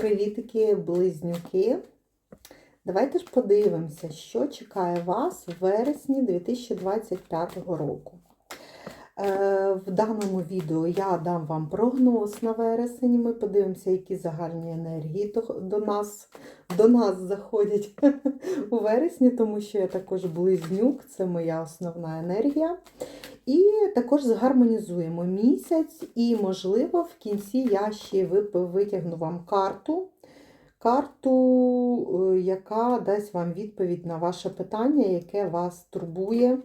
Привітики, близнюки. Давайте ж подивимося, що чекає вас в вересні 2025 року. Е, В даному відео я дам вам прогноз на вересень. Ми подивимося, які загальні енергії до нас, до нас заходять у вересні, тому що я також близнюк, це моя основна енергія. І також згармонізуємо місяць, і, можливо, в кінці я ще витягну вам карту, карту, е, яка дасть вам відповідь на ваше питання, яке вас турбує,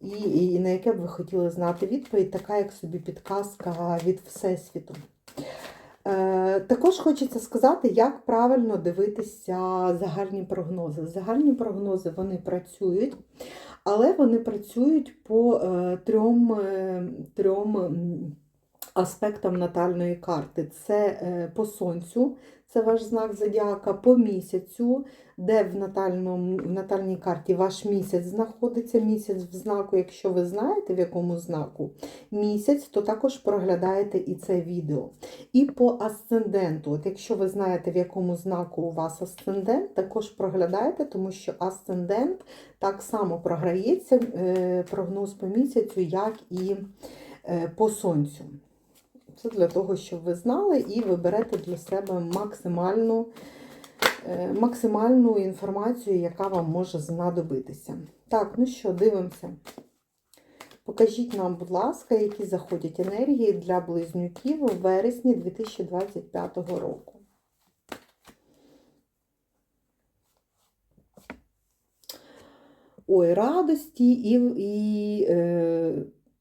і, і на яке б ви хотіли знати відповідь, така як собі підказка від Всесвіту. Е, також хочеться сказати, як правильно дивитися загальні прогнози. Загальні прогнози вони працюють, але вони працюють по е, трьом, е, трьом м, аспектам натальної карти. Це е, по сонцю, це ваш знак зодіака, по місяцю, де в, натальному, в натальній карті ваш місяць знаходиться, місяць в знаку, якщо ви знаєте, в якому знаку місяць, то також проглядаєте і це відео. І по асценденту, от якщо ви знаєте, в якому знаку у вас асцендент, також проглядаєте, тому що асцендент так само програється е, прогноз по місяцю, як і е, по сонцю. Це для того, щоб ви знали і ви берете для себе максимальну, е, максимальну інформацію, яка вам може знадобитися. Так, ну що, дивимося. Покажіть нам, будь ласка, які заходять енергії для близнюків у вересні 2025 року. Ой, радості і, і е,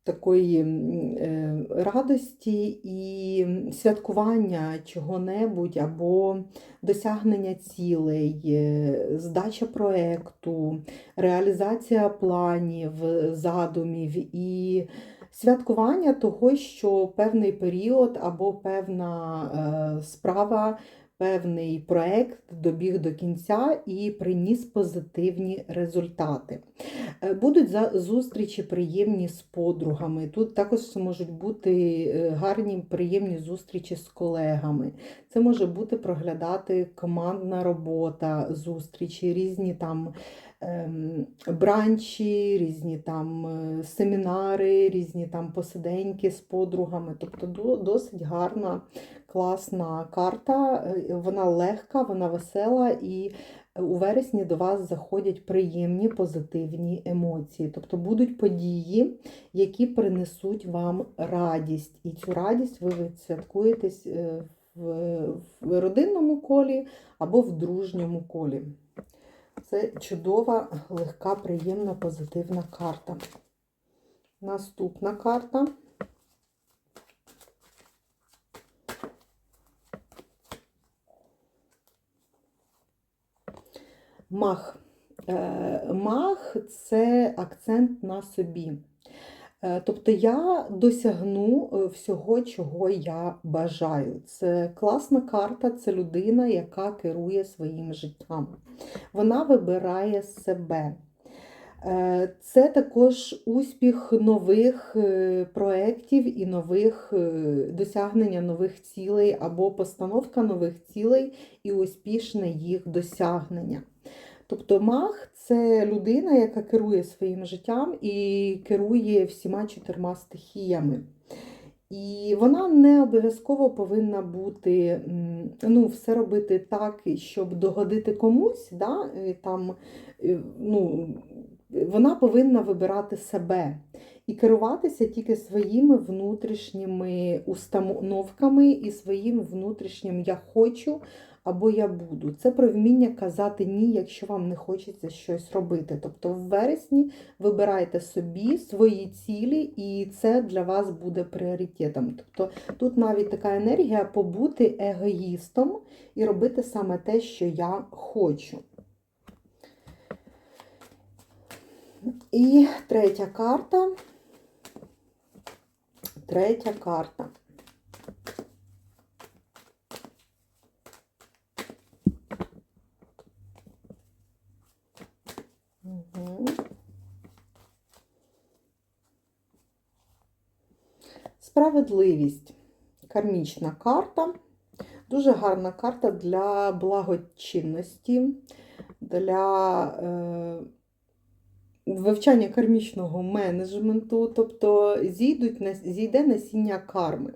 такої е, радості і святкування чого-небудь або досягнення цілей, е, здача проекту, реалізація планів, задумів і святкування того, що певний період або певна е, справа. Певний проект добіг до кінця і приніс позитивні результати. Е, Будуть зустрічі приємні з подругами. Тут також можуть бути е, гарні приємні зустрічі з колегами. Це може бути проглядати командна робота, зустрічі, різні там ем, бранчі, різні там е, семінари, різні там посиденьки з подругами. Тобто досить гарна, класна карта. Е, Вона легка, вона весела і у вересні до вас заходять приємні позитивні емоції. Тобто будуть події, які принесуть вам радість. І цю радість ви відсвяткуєте е, в родинному колі або в дружньому колі. Це чудова, легка, приємна, позитивна карта. Наступна карта. Мах. Е, Мах це акцент на собі. Е, Тобто я досягну е, всього, чого я бажаю. Це класна карта, це людина, яка керує своїм життям. Вона вибирає себе. Це також успіх нових проєктів і нових досягнення нових цілей або постановка нових цілей і успішне їх досягнення. Тобто маг це людина, яка керує своїм життям і керує всіма чотирма стихіями. І вона не обов'язково повинна бути, ну, все робити так, щоб догодити комусь. Да? Там, е, ну, вона повинна вибирати себе і керуватися тільки своїми внутрішніми установками і своїм внутрішнім я хочу або я буду. Це про вміння казати ні, якщо вам не хочеться щось робити. Тобто в вересні вибирайте собі свої цілі, і це для вас буде пріоритетом. Тобто тут навіть така енергія побути егоїстом і робити саме те, що я хочу. І третя карта. Третя карта. Угу. Справедливість. Кармічна карта. Дуже гарна карта для благочинності, для е, вивчання кармічного менеджменту, тобто зійдуть, зійде насіння карми.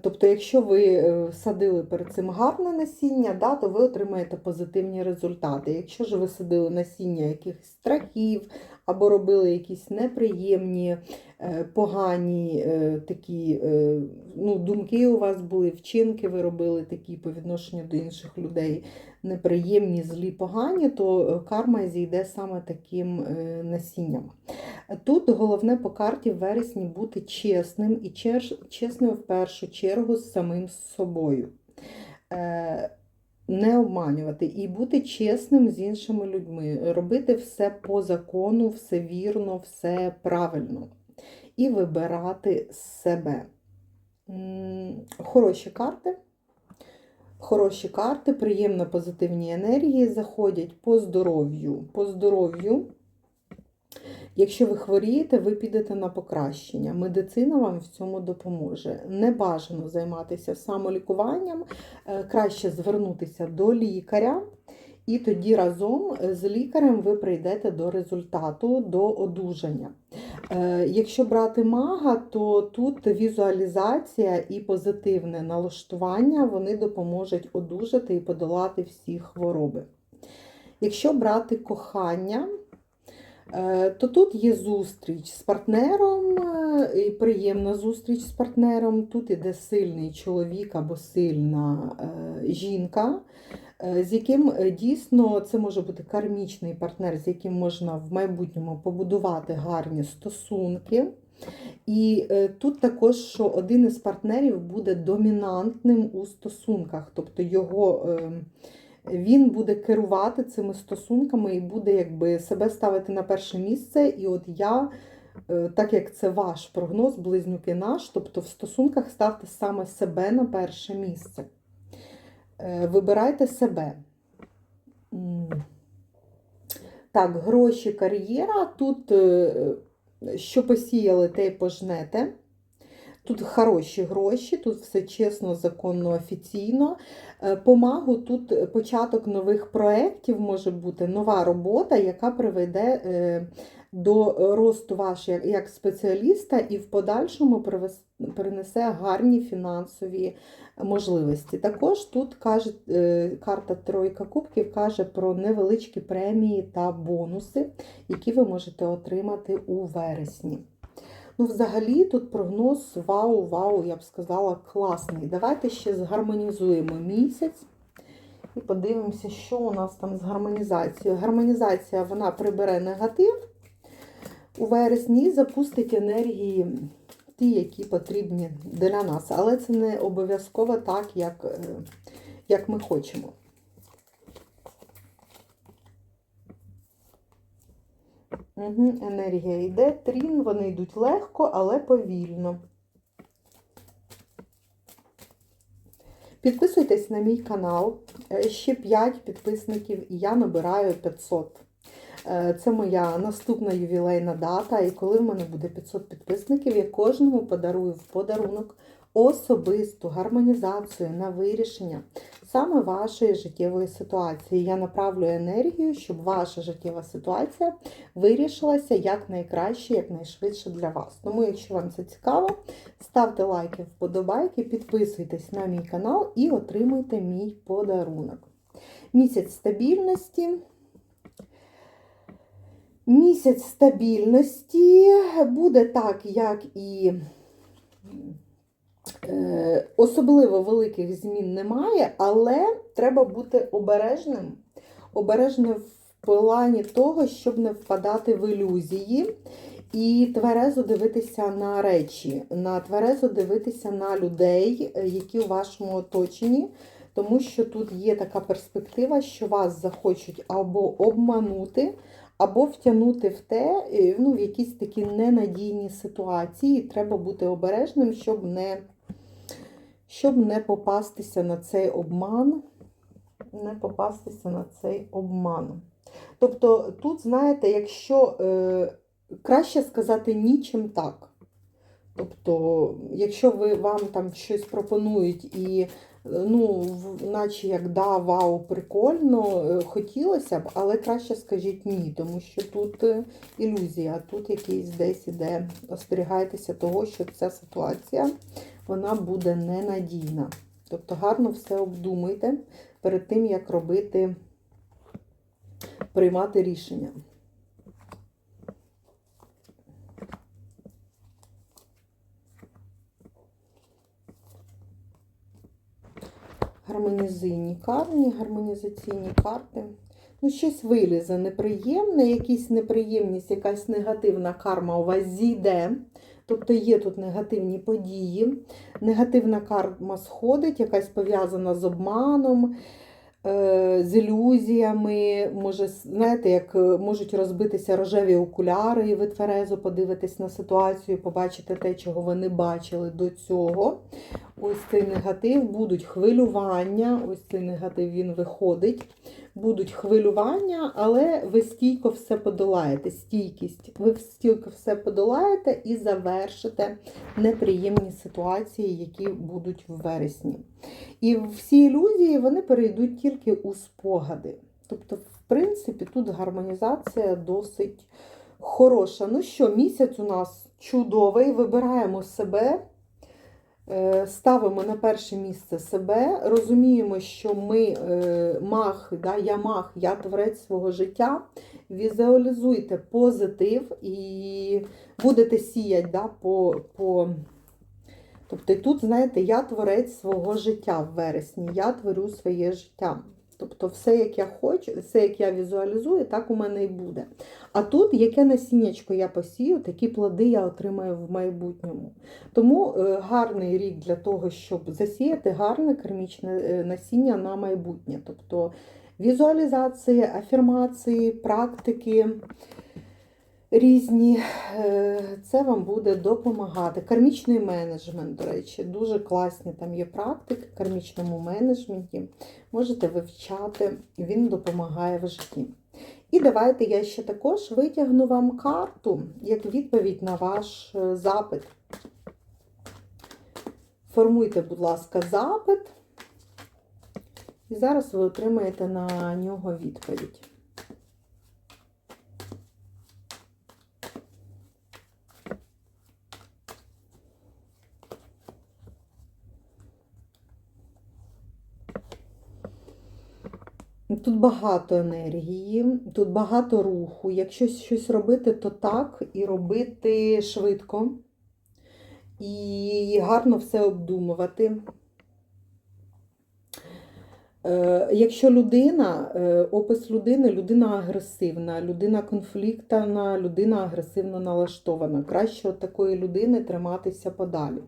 Тобто, якщо ви е, садили перед цим гарне насіння, да, то ви отримаєте позитивні результати. Якщо ж ви садили насіння якихось страхів або робили якісь неприємні, е, погані е, такі ну, думки у вас були, вчинки ви робили такі по відношенню до інших людей, неприємні, злі, погані, то карма зійде саме таким насінням. Тут головне по карті в вересні бути чесним і чесним в першу чергу з самим собою. Е, Не обманювати і бути чесним з іншими людьми, робити все по закону, все вірно, все правильно. І вибирати себе. Хороші карти. Хороші карти, приємно позитивні енергії заходять по здоров'ю. По здоров'ю. Якщо ви хворієте, ви підете на покращення. Медицина вам в цьому допоможе. Не бажано займатися самолікуванням, е, краще звернутися до лікаря, і тоді разом з лікарем ви прийдете до результату, до одужання. Е, Якщо брати мага, то тут візуалізація і позитивне налаштування вони допоможуть одужати і подолати всі хвороби. Якщо брати кохання, то тут є зустріч з партнером, е, і приємна зустріч з партнером. Тут іде сильний чоловік або сильна е, жінка, е, з яким е, дійсно це може бути кармічний партнер, з яким можна в майбутньому побудувати гарні стосунки. І е, тут також, що один із партнерів буде домінантним у стосунках, тобто його. Він буде керувати цими стосунками і буде якби себе ставити на перше місце. І от я, е, так як це ваш прогноз, близнюки наш, тобто в стосунках ставте саме себе на перше місце. Е, Вибирайте себе. Так, гроші, кар'єра. Тут е, що посіяли, те й пожнете. Тут хороші гроші, тут все чесно, законно, офіційно. Е, По магу тут початок нових проєктів може бути нова робота, яка приведе е, до росту ваш як- як спеціаліста і в подальшому принесе гарні фінансові можливості. Також тут каже, е, карта Тройка Кубків каже про невеличкі премії та бонуси, які ви можете отримати у вересні. Ну, взагалі, тут прогноз вау, вау, я б сказала, класний. Давайте ще згармонізуємо місяць і подивимося, що у нас там з гармонізацією. Гармонізація вона прибере негатив у вересні запустить енергії, ті, які потрібні для нас. Але це не обов'язково так, як, е, як ми хочемо. Угу, енергія йде, трін, вони йдуть легко, але повільно. Підписуйтесь на мій канал. Е, Ще 5 підписників, і я набираю 500. Е, Це моя наступна ювілейна дата. І коли в мене буде 500 підписників, я кожному подарую в подарунок особисту гармонізацію на вирішення саме вашої життєвої ситуації. Я направлю енергію, щоб ваша життєва ситуація вирішилася якнайкраще, якнайшвидше для вас. Тому, якщо вам це цікаво, ставте лайки, вподобайки, підписуйтесь на мій канал і отримуйте мій подарунок. Місяць стабільності. Місяць стабільності буде так, як і особливо великих змін немає, але треба бути обережним. Обережним в плані того, щоб не впадати в ілюзії. І тверезо дивитися на речі, на тверезо дивитися на людей, е, які у вашому оточенні, тому що тут є така перспектива, що вас захочуть або обманути, або втягнути в те, е, ну, в якісь такі ненадійні ситуації. Треба бути обережним, щоб не, щоб не попастися на цей обман. Не попастися на цей обман. Тобто, тут, знаєте, якщо е, краще сказати ні, чим так. Тобто, якщо ви вам там щось пропонують і ну, наче як да, вау, прикольно, е, хотілося б, але краще скажіть ні, тому що тут е, ілюзія, тут якийсь десь іде. Остерігайтеся того, що ця ситуація вона буде ненадійна. Тобто гарно все обдумуйте перед тим, як робити, приймати рішення. Гармонізаційні карти, гармонізаційні карти. Ну, щось вилізе неприємне, якась неприємність, якась негативна карма у вас зійде. Тобто є тут негативні події. Негативна карма сходить, якась пов'язана з обманом, е, з ілюзіями. Може, знаєте, як е, можуть розбитися рожеві окуляри, і ви тверезо подивитесь на ситуацію, побачите те, чого ви не бачили до цього. Ось цей негатив, будуть хвилювання, ось цей негатив він виходить. Будуть хвилювання, але ви стійко все подолаєте. Стійкість. Ви стійко все подолаєте і завершите неприємні ситуації, які будуть в вересні. І всі ілюзії вони перейдуть тільки у спогади. Тобто, в принципі, тут гармонізація досить хороша. Ну що, місяць у нас чудовий, вибираємо себе. Е, Ставимо на перше місце себе, розуміємо, що ми е, мах, да, я мах, я творець свого життя. Візуалізуйте позитив і будете сіяти да, по, по. Тобто тут, знаєте, я творець свого життя в вересні, я творю своє життя. Тобто, все, як я хочу, все, як я візуалізую, так у мене і буде. А тут, яке насіннячко я посію, такі плоди я отримаю в майбутньому. Тому е, гарний рік для того, щоб засіяти гарне кермічне е, насіння на майбутнє. Тобто візуалізації, афірмації, практики різні, е, це вам буде допомагати. Кармічний менеджмент, до речі, дуже класні там є практики в кармічному менеджменті. Можете вивчати, він допомагає в житті. І давайте я ще також витягну вам карту як відповідь на ваш е, запит. Формуйте, будь ласка, запит. І зараз ви отримаєте на нього відповідь. Тут багато енергії, тут багато руху. Якщо щось робити, то так і робити швидко. І гарно все обдумувати. Е, Якщо людина, е, опис людини, людина агресивна, людина конфліктна, людина агресивно налаштована. Краще от такої людини триматися подалі.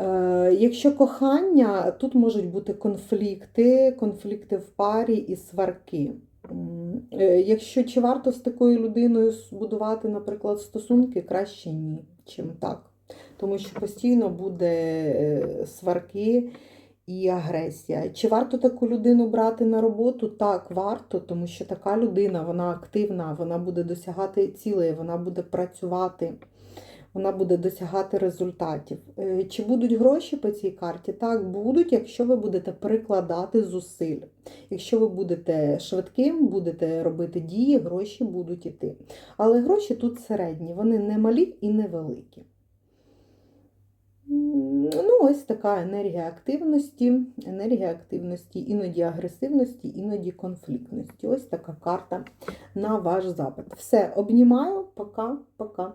Е, Якщо кохання, тут можуть бути конфлікти, конфлікти в парі і сварки. Е, Якщо чи варто з такою людиною будувати, наприклад, стосунки, краще ні, чим так. Тому що постійно буде е, сварки і агресія. Чи варто таку людину брати на роботу? Так, варто, тому що така людина, вона активна, вона буде досягати цілей, вона буде працювати вона буде досягати результатів. Е, Чи будуть гроші по цій карті? Так, будуть, якщо ви будете прикладати зусиль. Якщо ви будете швидким, будете робити дії, гроші будуть іти. Але гроші тут середні, вони не малі і не великі. Ну, ось така енергія активності, енергія активності, іноді агресивності, іноді конфліктності. Ось така карта на ваш запит. Все, обнімаю, пока-пока.